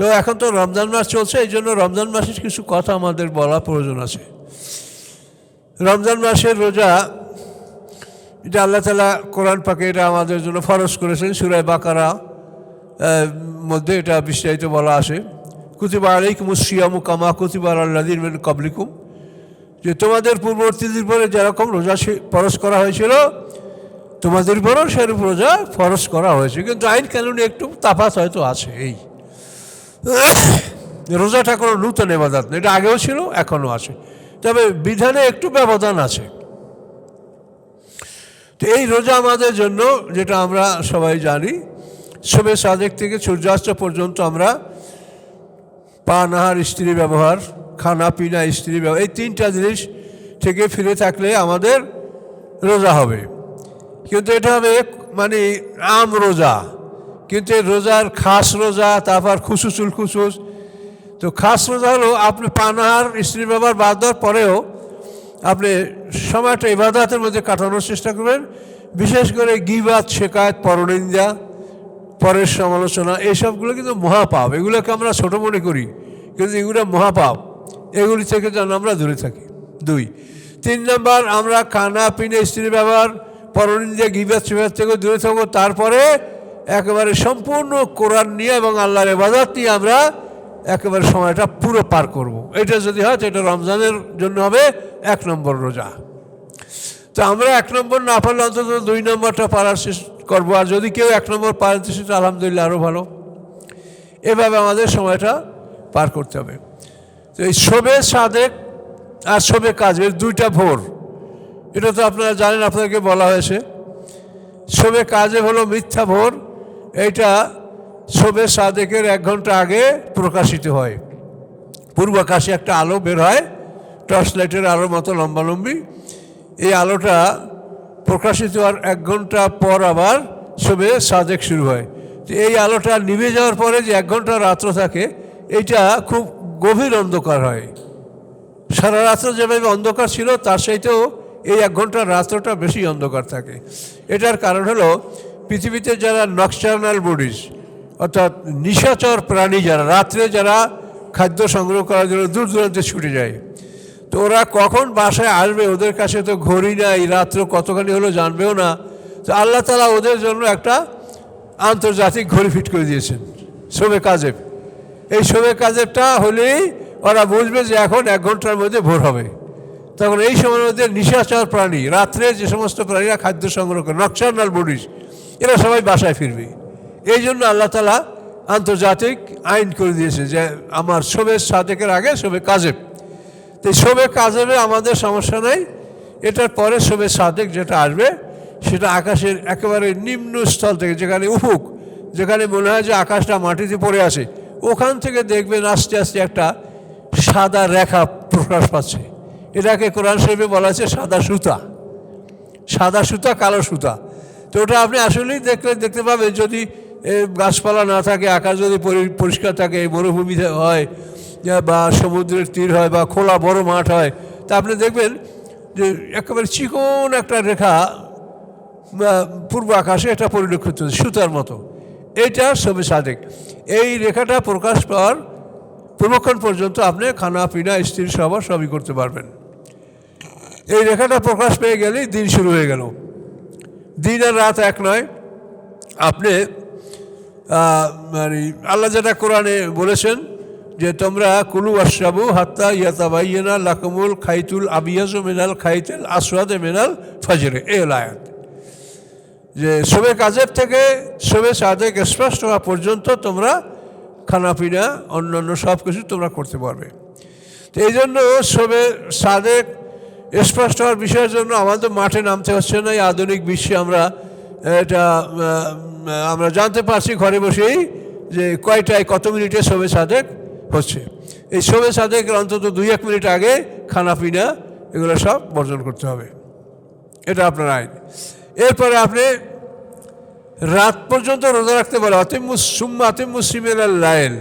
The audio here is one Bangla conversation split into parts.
তো এখন তো রমজান মাস চলছে, এই জন্য রমজান মাসের কিছু কথা আমাদের বলা প্রয়োজন আছে। রমজান মাসের রোজা, এটা আল্লাহ তালা কোরআন পাকে এটা আমাদের জন্য ফরজ করেছেন সুরায় বাকারা মধ্যে এটা বিস্তারিত বলা আছে। কুতিবা আলাইকুম সিয়ামু কামা কুতিবা আল্লাদিন মেন কাবলিকুম যে তোমাদের পূর্ববর্তীদের পরে যেরকম রোজা ফরজ করা হয়েছিল, তোমাদের উপরও সেরূপ রোজা ফরজ করা হয়েছে। কিন্তু আইন কানুনে একটু তাপাত হয়তো আছে এই। রোজাটা কোনো নূতন এবাদাত এটা আগেও ছিল, এখনও আছে। তবে বিধানে একটু ব্যবধান আছে। তো এই রোজা আমাদের জন্য, যেটা আমরা সবাই জানি শোবে সাদেক থেকে সূর্যাস্ত পর্যন্ত আমরা পা নাহার স্ত্রী ব্যবহার, খানা, পিনা স্ত্রী ব্যবহার, এই তিনটা জিনিস থেকে ফিরে থাকলে আমাদের রোজা হবে। কিন্তু এটা হবে মানে আম রোজা। কিন্তু এই রোজার খাস রোজা, তারপর খুসুসুল খুসুস। তো খাস রোজা হলো আপনি পানাহার, স্ত্রী ব্যবহার বাদ দেওয়ার পরেও আপনি সময়টা ইবাদতের মধ্যে কাটানোর চেষ্টা করবেন। বিশেষ করে গিবাদ শেখায়ত পরনিন্দা, পরের সমালোচনা এইসবগুলো কিন্তু মহাপাপ। এগুলোকে আমরা ছোট মনে করি, কিন্তু এগুলো মহাপাপ। এগুলি থেকে যেন আমরা দূরে থাকি। দুই। তিন নম্বর, আমরা খানা, পিনে স্ত্রী ব্যবহার, পরনিন্দা গিবাদ শেখাত থেকে দূরে থাকব। তারপরে একেবারে সম্পূর্ণ কোরআন নিয়ে এবং আল্লাহর এবাদত নিয়ে আমরা একেবারে সময়টা পুরো পার করব। এটা যদি হয় তো এটা রমজানের জন্য হবে এক নম্বর রোজা। তো আমরা এক নম্বর না পারলে অন্তত দুই নম্বরটা পারার করব। আর যদি কেউ এক নম্বর পারতে সেটা আলহামদুলিল্লাহ আরও ভালো। এভাবে আমাদের সময়টা পার করতে হবে। তো এই শোবে সাদেক আর শোবে কাজের দুইটা ভোর। এটা তো আপনারা জানেন, আপনাদেরকে বলা হয়েছে। শোবে কাজে হলো মিথ্যা ভোর এইটা শোবে সাদেকের এক ঘণ্টা আগে প্রকাশিত হয়। পূর্বাকাশে একটা আলো বের হয়, টর্চ লাইটের আলোর মতো লম্বালম্বি। এই আলোটা প্রকাশিত হওয়ার এক ঘণ্টা পর আবার শোবে সাদেক শুরু হয়। তো এই আলোটা নিভে যাওয়ার পরে যে এক ঘণ্টা রাত্র থাকে, এটা খুব গভীর অন্ধকার হয়। সারা রাত্র যেভাবে অন্ধকার ছিল, তার সাথেও এই এক ঘণ্টার রাত্রটা বেশি অন্ধকার থাকে। এটার কারণ হলো পৃথিবীতে যারা নকশানাল বডিজ অর্থাৎ নিশাচর প্রাণী যারা, রাত্রে যারা খাদ্য সংগ্রহ করার জন্য দূর দূরান্তে ছুটে যায়, তো ওরা কখন বাসায় আসবে? ওদের কাছে তো ঘড়ি নাই, রাত্র কতখানি হলো জানবেও না। তো আল্লাহ তালা ওদের জন্য একটা আন্তর্জাতিক ঘড়ি ফিট করে দিয়েছেন, শোবে কাজেব। এই শোবে কাজেরটা হলেই ওরা বুঝবে যে এখন এক ঘণ্টার মধ্যে ভোর হবে। তখন এই সময়ের মধ্যে নিশাচর প্রাণী, রাত্রে যে সমস্ত প্রাণীরা খাদ্য সংগ্রহ করে, নকশানাল বডিস এরা সবাই বাসায় ফিরবে। এই জন্য আল্লাহ তালা আন্তর্জাতিক আইন করে দিয়েছে যে আমার শোবে সাদেকের আগে, শোবে কাজেব। তো শোবে কাজেবে আমাদের সমস্যা নেই। এটার পরে শোবে সাদেক যেটা আসবে, সেটা আকাশের একেবারে নিম্ন স্থল থেকে যেখানে উফুক, যেখানে মনে হয় যে আকাশটা মাটিতে পড়ে আছে, ওখান থেকে দেখবেন আস্তে আস্তে একটা সাদা রেখা প্রকাশ পাচ্ছে। এটাকে কোরআন শরীফে বলা হয়েছে সাদা সুতা। সাদা সুতা, কালো সুতা। তো ওটা আপনি আসলেই দেখলে, দেখতে পাবেন যদি গাছপালা না থাকে, আকাশ যদি পরি- পরিষ্কার থাকে মরুভূমি হয় বা সমুদ্রের তীর হয়, বা খোলা বড় মাঠ হয়, তা আপনি দেখবেন যে একেবারে চিকন একটা রেখা পূর্ব আকাশে এটা পরিলক্ষিত সুতার মতো। এইটা সবে সাদেক। এই রেখাটা প্রকাশ পাওয়ার পূর্বক্ষণ পর্যন্ত আপনি খানা, পিনা, স্ত্রী সভা সবই করতে পারবেন। এই রেখাটা প্রকাশ পেয়ে গেলেই দিন শুরু হয়ে গেল। দিন আর রাত এক নয়, আপনি মানে আল্লাহ যেটা কোরআনে বলেছেন যে, তোমরা কুলু আশরাবু হাত্তা ইয়াতাবাইয়েনা লাকমুল খাইতুল আবিয়াজু মিনাল খাইতেল আসওয়াদে মিনাল ফাজরে এ হলো আয়াত। যে শোবে কাজের থেকে শোবে সাদেক স্পষ্ট হওয়া পর্যন্ত তোমরা খানাপিনা, অন্যান্য সব কিছু তোমরা করতে পারবে। তো এই জন্য শোবে সাদেক স্পষ্ট হওয়ার বিষয়ের জন্য আমাদের মাঠে নামতে হচ্ছে না, এই আধুনিক বিশ্বে আমরা এটা আমরা জানতে পারছি ঘরে বসেই যে কয়টায় কত মিনিটে শোবে সাদেক হচ্ছে। এই শোবে সাদেকের অন্তত দুই এক মিনিট আগে খানাপিনা এগুলো সব বর্জন করতে হবে। এটা আপনার আইন। এরপরে আপনি রাত পর্যন্ত রোজা রাখতে পারে অতিমুস, সুম্মা অতিমুসিমের লাইল।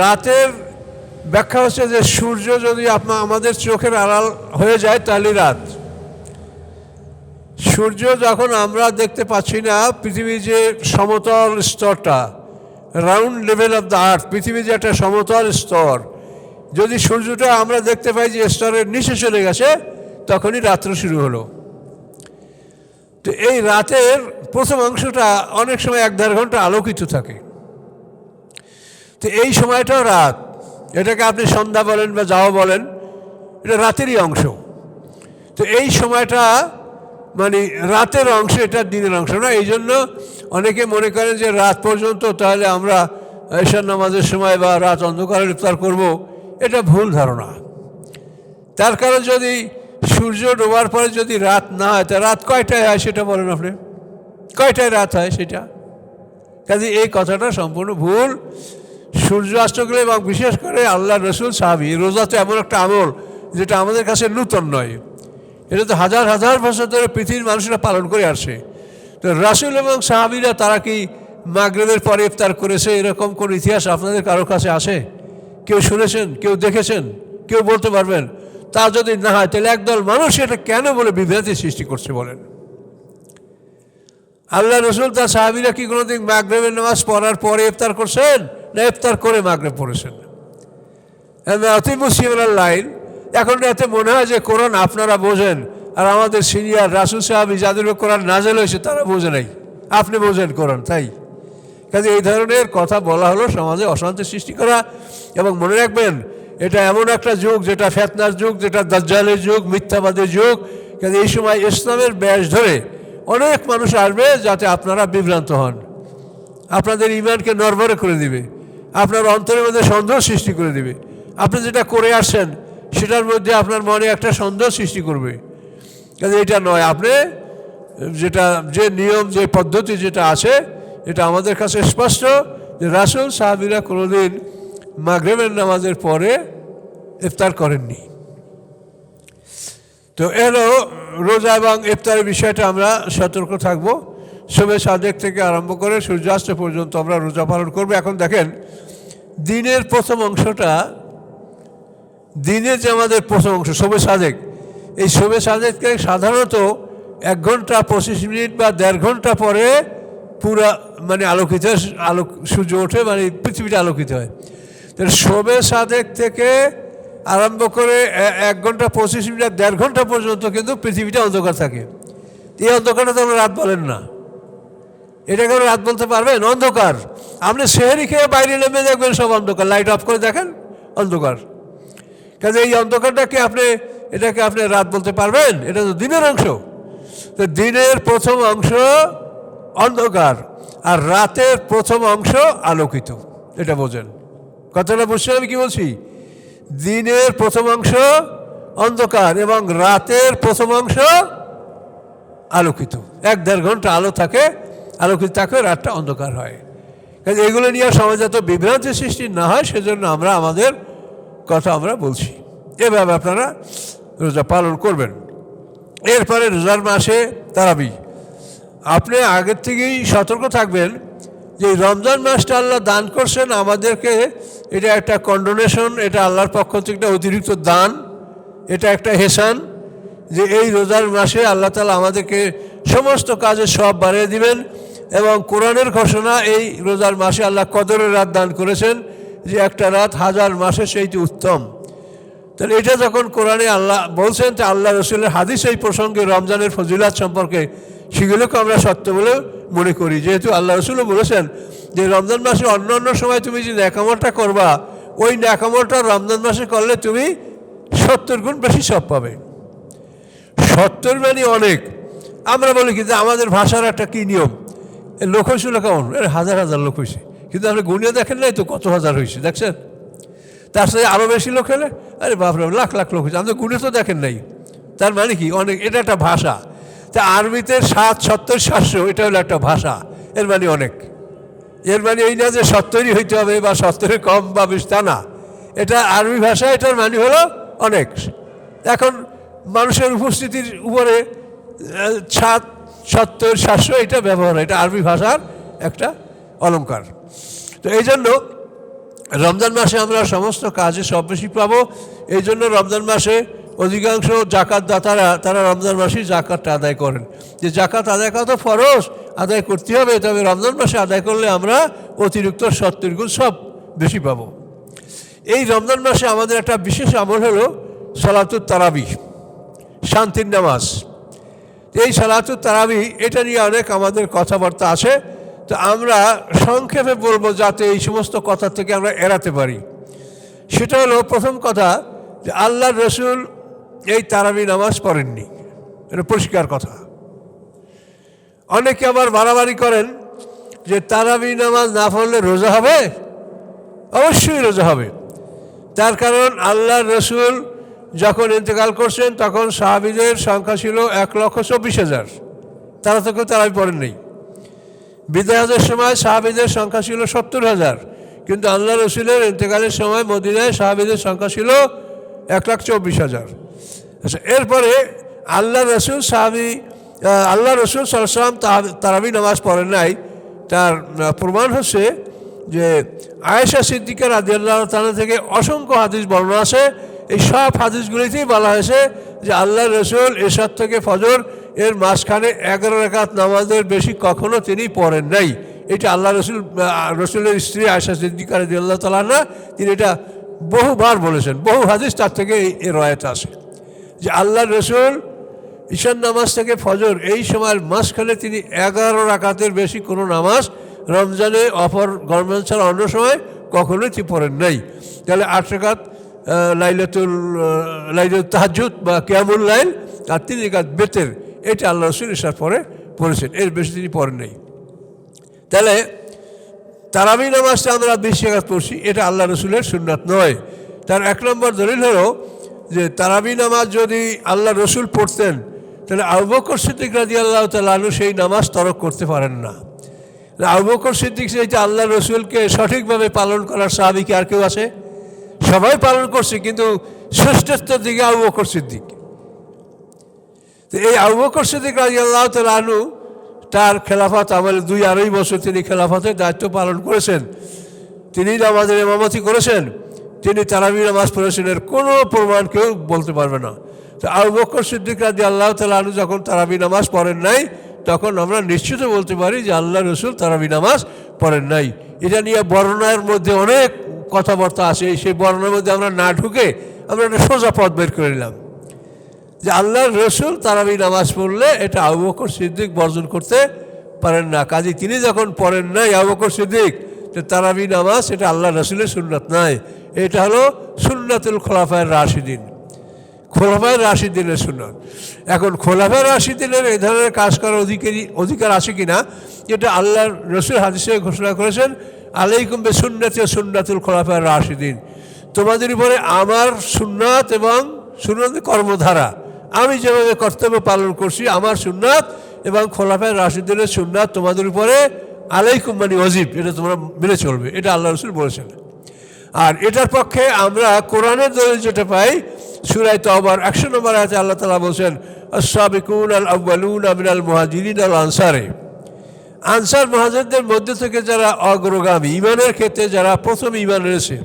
রাতের ব্যাখ্যা হচ্ছে যে সূর্য যদি আপনার আমাদের চোখের আড়াল হয়ে যায়, তাহলে রাত। সূর্য যখন আমরা দেখতে পাচ্ছি না, পৃথিবীর যে সমতল স্তরটা round level of the earth পৃথিবী যে একটা সমতল স্তর, যদি সূর্যটা আমরা দেখতে পাই যে স্তরের নিচে চলে গেছে, তখনই রাত্র শুরু হলো। তো এই রাতের প্রথম অংশটা অনেক সময় এক দেড় ঘণ্টা আলোকিত থাকে। তো এই সময়টাও রাত। এটাকে আপনি সন্ধ্যা বলেন বা যাওয়া বলেন, এটা রাতেরই অংশ। তো এই সময়টা মানে রাতের অংশ, এটা দিনের অংশ না এই জন্য অনেকে মনে করেন যে রাত পর্যন্ত তাহলে আমরা ঈশান নামাজের সময় বা রাত অন্ধকারে ইফতার করব, এটা ভুল ধারণা। তার কারণ যদি সূর্য ডোবার পরে যদি রাত না হয়, তা রাত কয়টায় হয় সেটা বলেন আপনি? কয়টায় রাত হয় সেটা? কাজে এই কথাটা সম্পূর্ণ ভুল। সূর্য অস্ত গেলে এবং বিশেষ করে আল্লাহ রসুল সাহাবি রোজা তো এমন একটা আমল যেটা আমাদের কাছে নূতন নয়। এটা তো হাজার হাজার বছর ধরে পৃথিবীর মানুষরা পালন করে আসছে তো রাসুল এবং সাহাবিরা তারা কি মাগরেবের পরে ইফতার করেছে? এরকম কোন ইতিহাস আপনাদের কারোর কাছে আসে কেউ শুনেছেন? কেউ দেখেছেন? কেউ বলতে পারবেন? তা যদি না হয়, তাহলে একদল মানুষ এটা কেন বলে বিভ্রান্তি সৃষ্টি করছে বলেন? আল্লাহ রসুল তার সাহাবিরা কি কোনোদিন মাগরেবের নামাজ পড়ার পরে ইফতার করছেন? না ইফতার করে মাগরেব পড়েছেন। অতি মুসিমার লাইন। এখন এতে মনে হয় যে কোরআন আপনারা বোঝেন, আর আমাদের সিনিয়র রাসুল সাহাবি যাদের কোরআন নাজেল হয়েছে তারা বোঝে নাই। আপনি বোঝেন কোরআন, তাই? কাজে এই ধরনের কথা বলা হলো সমাজে অশান্তি সৃষ্টি করা এবং মনে রাখবেন, এটা এমন একটা যুগ যেটা ফেতনার যুগ, যেটা দাজ্জালের যুগ, মিথ্যাবাদের যুগ। কাজে এই সময় ইসলামের ব্যাস ধরে অনেক মানুষ আসবে যাতে আপনারা বিভ্রান্ত হন। আপনাদের ইমানকে নরবরে করে দিবে। আপনার অন্তরের মধ্যে সন্দেহ সৃষ্টি করে দেবে। আপনি যেটা করে আসছেন, সেটার মধ্যে আপনার মনে একটা সন্দেহ সৃষ্টি করবে। কাজে এটা নয়, আপনি যেটা, যে নিয়ম, যে পদ্ধতি যেটা আছে, এটা আমাদের কাছে স্পষ্ট যে রাসুল সাহাবিরা কোনোদিন মাগরেবের নামাজের পরে ইফতার করেননি। তো এলো রোজা এবং ইফতারের বিষয়টা আমরা সতর্ক থাকব। শোবে সাদেক থেকে আরম্ভ করে সূর্যাস্ত পর্যন্ত আমরা রোজা পালন করব। এখন দেখেন, দিনের প্রথম অংশটা দিনের যে আমাদের প্রথম অংশ শোবে সাদেক এই শোবে সাদেককে সাধারণত এক ঘণ্টা পঁচিশ মিনিট বা দেড় ঘণ্টা পরে পুরা মানে আলোকিত, আলোক, সূর্য ওঠে মানে পৃথিবীটা আলোকিত হয়। তাহলে শোবে সাদেক থেকে আরম্ভ করে এক ঘণ্টা পঁচিশ মিনিট দেড় ঘণ্টা পর্যন্ত কিন্তু পৃথিবীটা অন্ধকার থাকে। এই অন্ধকারটা তো আমরা রাত বলেন না। এটাকে রাত বলতে পারবেন অন্ধকার। আপনি সেহেরি খেয়ে বাইরে নেমে দেখবেন সব অন্ধকার। লাইট অফ করে দেখেন, অন্ধকার। কাজে এই অন্ধকারটাকে আপনি এটাকে আপনি রাত বলতে পারবেন? এটা তো দিনের অংশ। তো দিনের প্রথম অংশ অন্ধকার আর রাতের প্রথম অংশ আলোকিত। এটা বোঝেন। কথাটা বুঝছেন আমি কি বলছি? দিনের প্রথম অংশ অন্ধকার এবং রাতের প্রথম অংশ আলোকিত। এক দেড় ঘণ্টা আলো থাকে আলোকিত থাকে রাতটা অন্ধকার হয়। কাজে এগুলো নিয়ে সমাজে এত বিভ্রান্তি সৃষ্টি না হয়, সেজন্য আমরা আমাদের কথা আমরা বলছি। এভাবে আপনারা রোজা পালন করবেন। এরপরে রোজার মাসে তারাবি। আপনি আগের থেকেই সতর্ক থাকবেন যে রমজান মাসটা আল্লাহ দান করছেন আমাদেরকে, এটা একটা কন্ডোনেশন এটা আল্লাহর পক্ষ থেকে একটা অতিরিক্ত দান, এটা একটা হেসান যে এই রোজার মাসে আল্লাহ তালা আমাদেরকে সমস্ত কাজে সব বাড়িয়ে দিবেন। এবং কোরআনের ঘোষণা এই রোজার মাসে আল্লাহ কদরের রাত দান করেছেন যে একটা রাত হাজার মাসে সেইটি উত্তম। তাহলে এটা যখন কোরআনে আল্লাহ বলছেন যে আল্লাহ রসুলের হাদিস এই প্রসঙ্গে রমজানের ফজিলাত সম্পর্কে সেগুলোকে আমরা সত্য বলে মনে করি। যেহেতু আল্লাহ রসুলও বলেছেন যে রমজান মাসে অন্য অন্য সময় তুমি যে ন্যাকামলটা করবা, ওই ন্যাকামলটা রমজান মাসে করলে তুমি সত্তর গুণ বেশি সব পাবে। সত্তর মানে অনেক। আমরা বলি কিন্তু আমাদের ভাষার একটা কী নিয়ম? লোক হয়েছিল কেমন এর হাজার হাজার লোক হয়েছে। কিন্তু আপনি গুণিয়ে দেখেন নাই তো কত হাজার হয়েছে, দেখছেন? তার সাথে আরও বেশি লোক হলে, আরে বাপরে, লাখ লাখ লোক হয়েছে। আপনি গুণে তো দেখেন নাই। তার মানে কি? অনেক, এটা একটা ভাষা। তা আরবিতে সাত, সত্তর, সাতশো, এটা হলো একটা ভাষা। এর মানে অনেক। এর মানে এই না যে সত্তরই হইতে হবে বা সত্তরের কম বা বেশি, তা না। এটা আরবি ভাষা, এটার মানে হলো অনেক। এখন মানুষের উপস্থিতির উপরে সাত সত্তর সাতশো এটা ব্যবহার এটা আরবি ভাষার একটা অলঙ্কার তো এই জন্য রমজান মাসে আমরা সমস্ত কাজে সব বেশি পাবো। এই জন্য রমজান মাসে অধিকাংশ জাকাত দাতারা, তারা রমজান মাসেই জাকাতটা আদায় করেন। যে জাকাত আদায় করা তো ফরজ, আদায় করতে হবে, তবে রমজান মাসে আদায় করলে আমরা অতিরিক্ত সত্তর গুণ সব বেশি পাবো। এই রমজান মাসে আমাদের একটা বিশেষ আমল হলো সলাতুর তারাবি, শান্তির নামাজ। এই সালাতুর তারাবি, এটা নিয়ে অনেক আমাদের কথাবার্তা আছে। তো আমরা সংক্ষেপে বলব যাতে এই সমস্ত কথা থেকে আমরা এড়াতে পারি। সেটা হলো, প্রথম কথা, যে আল্লাহ রসুল এই তারাবি নামাজ পড়েননি। এটা পরিষ্কার কথা। অনেকে আবার বাড়াবাড়ি করেন যে তারাবি নামাজ না পড়লে রোজা হবে? অবশ্যই রোজা হবে। তার কারণ আল্লাহ রসুল যখন ইন্তেকাল করছেন, তখন সাহাবিদের সংখ্যা ছিল এক লক্ষ চব্বিশ হাজার। তারা তো কেউ তারাবি পড়েন নেই বিদায়াদের সময় সাহাবিদের সংখ্যা ছিল সত্তর হাজার। কিন্তু আল্লাহ রসুলের ইন্তেকালের সময় মদিনায় সাহাবিদের সংখ্যা ছিল এক লাখ চব্বিশ হাজার। আচ্ছা এরপরে আল্লাহ রসুল সাহাবি আল্লাহ রসুল সাল্লাম তারাবি নামাজ পড়েন নাই। তার প্রমাণ হচ্ছে যে আয়েশা সিদ্দিকার রাজি আল্লাহ তালা থেকে অসংখ্য হাদিস বর্ণনা আছে। এই সব হাদিসগুলিতেই বলা হয়েছে যে আল্লাহ রসুল এসব থেকে ফজর এর মাঝখানে এগারো রেখাত নামাজের বেশি কখনো তিনি পড়েন নাই। এটা আল্লাহ রসুল রসুলের স্ত্রী আয়েশা সিদ্দিকা রাজি আল্লাহ তালা তিনি এটা বহুবার বলেছেন বহু হাদিস তার থেকে এই রয়েত আসে যে আল্লাহ রসুল ঈশান নামাজ থেকে ফজর এই সময়ের মাঝখানে তিনি এগারো রাকাতের বেশি কোনো নামাজ রমজানে অপর গরমেন্ট ছাড়া অন্য সময় কখনোই তিনি পড়েন নাই। তাহলে আট আহ, লাইলাতুল লাইলাতুল তাহাজুদ বা কেয়ামুল লাইল, আর তিন রাকাত বেতের, এটা আল্লাহ রসুল ইসার পরে পড়েছেন। এর বেশি তিনি পড়েন নাই। তাহলে, তারাবি নামাজটা আমরা বিশ রাকাত পড়ছি, এটা আল্লাহ রসুলের সুন্নাত নয়। তার এক নম্বর দলিল হলো যে, তারাবি নামাজ যদি আল্লাহ রসুল পড়তেন, তাহলে আবু বকর সিদ্দিক রাজি আল্লাহ তালু সেই নামাজ তরক করতে পারেন না। আবু সিদ্দিক সেই যে আল্লাহ রসুলকে সঠিকভাবে পালন করার সাহাবিকে আর কেউ আছে? সবাই পালন করছে, কিন্তু শ্রেষ্ঠত্বের দিকে আবু বকর সিদ্দিক। তো এই আবু বকর সিদ্দিক রাজি আল্লাহ তালু তার খেলাফত আমলে দুই আড়াই বছর তিনি খেলাফতের দায়িত্ব পালন করেছেন। তিনি আমাদের ইমামতি করেছেন, তিনি তারাবি নামাজ পড়েছেন, এর কোনো প্রমাণ কেউ বলতে পারবে না। তো আবু বকর সিদ্দিক রাজি আল্লাহ তালু যখন তারাবি নামাজ পড়েন নাই, তখন আমরা নিশ্চিত বলতে পারি যে আল্লাহ রসুল তারাবি নামাজ পড়েন নাই। এটা নিয়ে বর্ণনার মধ্যে অনেক কথাবার্তা আছে সেই বর্ণনার মধ্যে আমরা না ঢুকে আমরা একটা সোজা পথ বের করে নিলাম। যে আল্লাহর রসুল তারাবি নামাজ পড়লে এটা আবু বকর সিদ্দিক বর্জন করতে পারেন না। কাজে তিনি যখন পড়েন নাই আবু বকর সিদ্দিক তারাবি নামাজ, এটা আল্লাহ রসুলের সুন্নাত নাই। এটা হলো সুন্নাতুল খোলাফায়ের রাশিদিন। খোলাফায়ের রাশিদিনের সুন্নত। এখন খোলাফায়ের রাশিদিনের এই ধরনের কাজ করার অধিকারী অধিকার আছে কি না এটা আল্লাহর রসুল হাদিসে ঘোষণা করেছেন আলাইকুম বে সুন্নাতে সুন্নাতুল খোলাফায়ের রাশিদিন। তোমাদের উপরে আমার সুন্নাত এবং সুন্নাত কর্মধারা। আমি যেভাবে কর্তব্য পালন করছি, আমার সুন্নাত এবং খোলাফায় রাশিদিনের সুন্নাত তোমাদের উপরে আলাইকুম মানে অজিব, এটা তোমরা মেনে চলবে, এটা আল্লাহ রসুল বলেছেন। আর এটার পক্ষে আমরা কোরআনের দলিল যেটা পাই সুরাই তবার একশো নম্বর আছে আল্লাহ তালা বলছেন আসাবিকুন আল আব্বালুন আমিনাল মুহাজিরিন আল আনসারে আনসার মহাজেরদের মধ্যে থেকে যারা অগ্রগামী, ইমানের ক্ষেত্রে যারা প্রথম ইমান রয়েছে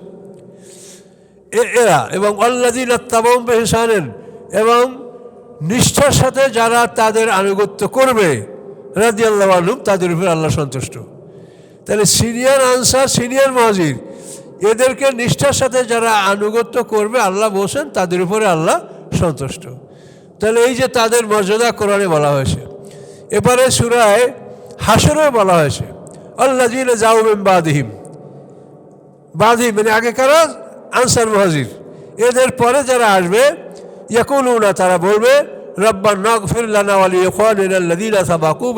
এরা এবং অল্লাদিন আত্মাবম বেহসানেন এবং নিষ্ঠার সাথে যারা তাদের আনুগত্য করবে রাজি আল্লাহ আলুম তাদের উপর আল্লাহ সন্তুষ্ট। তাহলে সিনিয়র আনসার সিনিয়র মহাজির, এদেরকে নিষ্ঠার সাথে যারা আনুগত্য করবে, আল্লাহ বলছেন, তাদের উপরে আল্লাহ সন্তুষ্ট। তাহলে এই যে তাদের মর্যাদা কোরআনে বলা হয়েছে। এবারে সুরায় হাসরে বলা হয়েছে আল্লাহ জিন জাউবেন বাদিহিম। বাদি মানে আগে কারা আনসার মহাজির। এদের পরে যারা আসবে, ইয়াকুলুনা তারা বলবে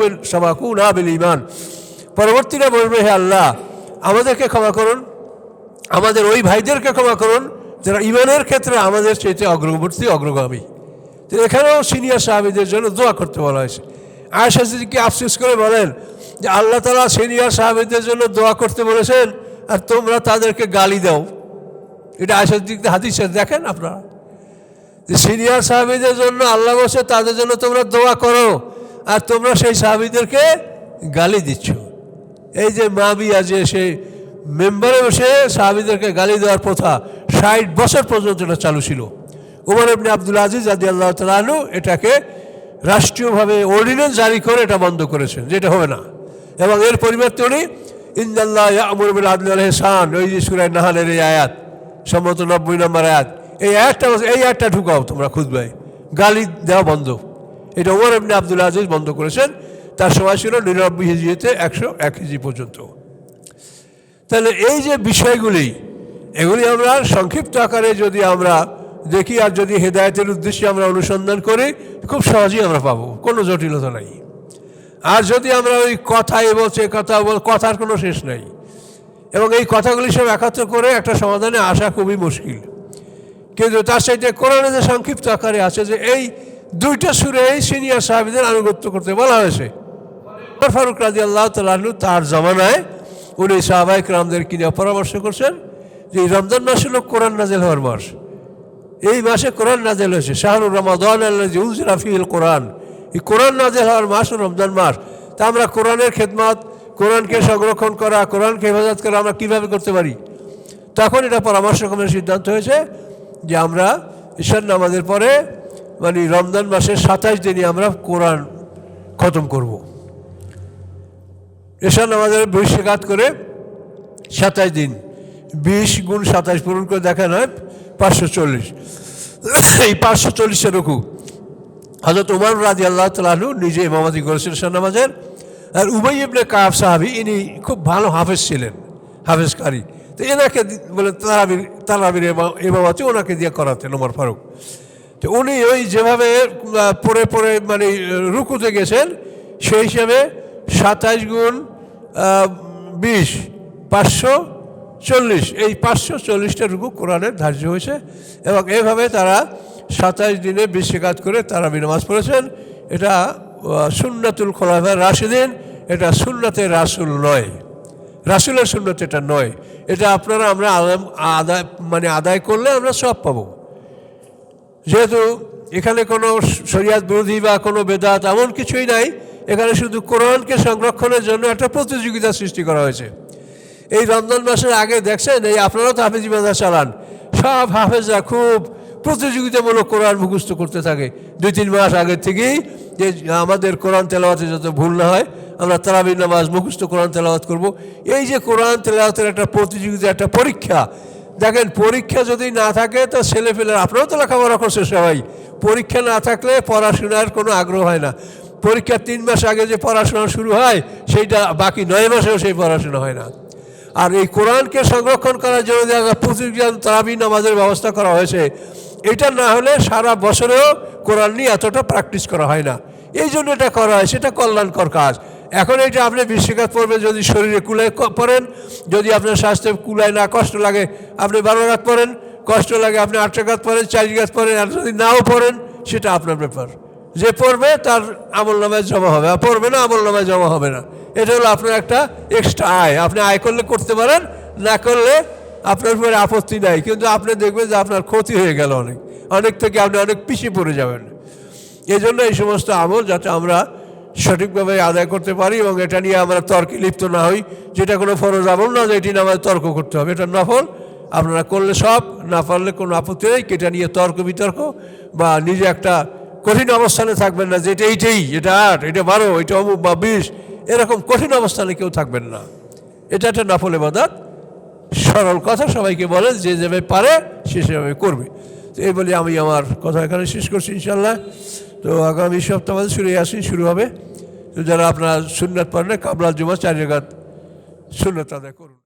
বিল, সাবাকুনা বিল ঈমান। পরবর্তীরা বলবে, হে আল্লাহ, আমাদেরকে ক্ষমা করুন। আমাদের ওই ভাইদেরকে ক্ষমা করুন যারা ইমানের ক্ষেত্রে আমাদের চাইতে অগ্রবর্তী, অগ্রগামী। তো এখানেও সিনিয়র সাহাবিদের জন্য দোয়া করতে বলা হয়েছে। আয়সা সিদ্দিককে আফসোস করে বলেন যে আল্লাহ তালা সিনিয়র সাহাবিদের জন্য দোয়া করতে বলেছেন, আর তোমরা তাদেরকে গালি দাও। এটা আয়সা সিদ্দিক হাদিসে দেখেন আপনারা। যে সিনিয়র সাহাবিদের জন্য আল্লাহ বসে তাদের জন্য তোমরা দোয়া করো, আর তোমরা সেই সাহাবিদেরকে গালি দিচ্ছ। এই যে মাবিয়া যে সেই মেম্বারে বসে সাহাবিদেরকে গালি দেওয়ার প্রথা ষাট বছর পর্যন্ত চালু ছিল। উমর ইবনে আব্দুল আজিজ আদি আল্লাহ তালু এটাকে রাষ্ট্রীয়ভাবে অর্ডিন্যান্স জারি করে এটা বন্ধ করেছেন যেটা হবে না। এবং এর পরিবর্তে উনি ইন্দাল্লাহ আমর বিল আদল হেসান ওই যে নাহালের এই আয়াত, সম্ভবত নব্বই নম্বর আয়াত, এই আয়াতটা এই আয়াতটা ঢুকাও তোমরা খুঁজবে গালি দেওয়া বন্ধ। এটা ওমর এমনি আব্দুল আজিজ বন্ধ করেছেন, তার সময় ছিল নিরানব্বই হিজিতে একশো এক হিজি পর্যন্ত। তাহলে এই যে বিষয়গুলি, এগুলি আমরা সংক্ষিপ্ত আকারে যদি আমরা দেখি আর যদি হেদায়তের উদ্দেশ্যে আমরা অনুসন্ধান করি, খুব সহজেই আমরা পাবো, কোনো জটিলতা নাই। আর যদি আমরা ওই কথাই বলছে কথা বল, কথার কোনো শেষ নাই। এবং এই কথাগুলি সব একাত্র করে একটা সমাধানে আসা খুবই মুশকিল। কিন্তু তার সাথে কোরআনে যে সংক্ষিপ্ত আকারে আছে যে এই দুইটা সুরে এই সিনিয়র সাহাবিদের আনুগত্য করতে বলা হয়েছে। ফারুক রাজি আল্লাহ তালু তার জমানায় উনি সাহাবাহিক রামদের কিনে পরামর্শ করছেন যে রমজান মাস হলো কোরআন নাজেল হওয়ার মাস। এই মাসে কোরআন নাজেল হয়েছে, শাহরুর রমাদান রাফিল কোরআন। এই কোরআন নাজেল হওয়ার মাস রমজান মাস। তা আমরা কোরআনের খেদমত, কোরআনকে সংরক্ষণ করা, কোরআনকে হেফাজত করা আমরা কীভাবে করতে পারি? তখন এটা পরামর্শ কমিটির সিদ্ধান্ত হয়েছে যে আমরা ঈশ্বর নামাজের পরে মানে রমজান মাসের সাতাইশ দিনই আমরা কোরআন খতম করব। ঈশ্বর নামাজের বহিষ্কাত করে সাতাইশ দিন, বিশ গুণ সাতাইশ পূরণ করে দেখা নয় পাঁচশো চল্লিশ। এই পাঁচশো চল্লিশে রুকু। হজরত উমর রাজি আল্লাহ তালু নিজে ইমামাতি এশার নামাজের। আর উবাই ইবনে কাব সাহাবি, ইনি খুব ভালো হাফেজ ছিলেন, হাফেজকারী। তো এনাকে বলে তারাবির তারাবির ইমামাতি ওনাকে দিয়ে করাতেন ওমর ফারুক। তো উনি ওই যেভাবে পড়ে পড়ে মানে রুকুতে গেছেন, সেই হিসাবে সাতাইশ গুণ বিশ, পাঁচশো চল্লিশ, এই পাঁচশো চল্লিশটা রুকু কোরআনের ধার্য হয়েছে এবং এইভাবে তারা সাতাইশ দিনে বিশ্বকাত করে তারা বিনামাজ পড়েছেন। এটা সুন্নাতুল খোলাফা রাশিদিন, এটা সুন্নাতে রাসুল নয়। রাসুলের সুন্নত এটা নয়। এটা আপনারা আমরা আদায় মানে আদায় করলে আমরা সব পাবো। যেহেতু এখানে কোনো শরিয়াত বিরোধী বা কোনো বেদাত এমন কিছুই নাই, এখানে শুধু কোরআনকে সংরক্ষণের জন্য একটা প্রতিযোগিতা সৃষ্টি করা হয়েছে। এই রমজান মাসের আগে দেখছেন? এই আপনারাও তো হাফেজি মাদ্রাসা চালান। সব হাফেজরা খুব প্রতিযোগিতামূলক কোরআন মুখস্থ করতে থাকে। দুই, তিন মাস আগের থেকেই যে আমাদের কোরআন তেলাওয়াতে যত ভুল না হয়, আমরা তারাবি নামাজ মুখস্থ কোরআন তেলাওয়াত করব। এই যে কোরআন তেলাওয়াতের একটা প্রতিযোগিতা, একটা পরীক্ষা। দেখেন, পরীক্ষা যদি না থাকে, তো ছেলে পেলে আপনারাও তো লেখাপড়া করছে সবাই। পরীক্ষা না থাকলে পড়াশোনার কোনো আগ্রহ হয় না। পরীক্ষার তিন মাস আগে যে পড়াশোনা শুরু হয়, সেইটা বাকি নয় মাসেও সেই পড়াশোনা হয় না। আর এই কোরআনকে সংরক্ষণ করার জন্য একটা প্রতিযোগিতা তারাবি নামাজের ব্যবস্থা করা হয়েছে, এটা না হলে সারা বছরেও কোরআন নিয়ে এতটা প্র্যাকটিস করা হয় না। এই জন্য এটা করা হয়, সেটা কল্যাণকর কাজ। এখন এটা আপনি বিশ্বকাত পড়বেন, যদি শরীরে কুলায় পড়েন, যদি আপনার স্বাস্থ্যে কুলায় না, কষ্ট লাগে, আপনি বারো রাত পড়েন, কষ্ট লাগে, আপনি আট রাত পড়েন, চার রাত পড়েন, আর যদি নাও পড়েন, সেটা আপনার ব্যাপার। যে পড়বে, তার আমল নামায় জমা হবে, আর পড়বে না, আমল নামায় জমা হবে না। এটা হলো আপনার একটা এক্সট্রা আয়। আপনি আয় করলে করতে পারেন, না করলে আপনার উপরে আপত্তি নাই। কিন্তু আপনি দেখবেন যে আপনার ক্ষতি হয়ে গেল অনেক। অনেক থেকে আপনি অনেক পিছিয়ে পড়ে যাবেন। এই জন্য এই সমস্ত আমল যাতে আমরা সঠিকভাবে আদায় করতে পারি এবং এটা নিয়ে আমরা তর্কে লিপ্ত না হই। যেটা কোনো ফরজ আমল না যে এটি নিয়ে আমাদের তর্ক করতে হবে। এটা নফল। আপনারা করলে সব, না পারলে কোনো আপত্তি নেই। এটা নিয়ে তর্ক বিতর্ক বা নিজে একটা কঠিন অবস্থানে থাকবেন না যে এটা এইটাই, এটা আট, এটা বারো, এটা অমুক বা বিশ এরকম কঠিন অবস্থানে কেউ থাকবেন না। এটা একটা নফল এবাদাত সরল কথা, সবাইকে বলেন যে যেভাবে পারে সে সেভাবে করবে। তো এই বলে আমি আমার কথা এখানে শেষ করছি ইনশাল্লাহ তো আগামী সপ্তাহ আমাদের শুরু আসি শুরু হবে। তো যারা আপনার সুন্নাত পারেন কাবলা জুমা চার জায়গা আদায় করুন।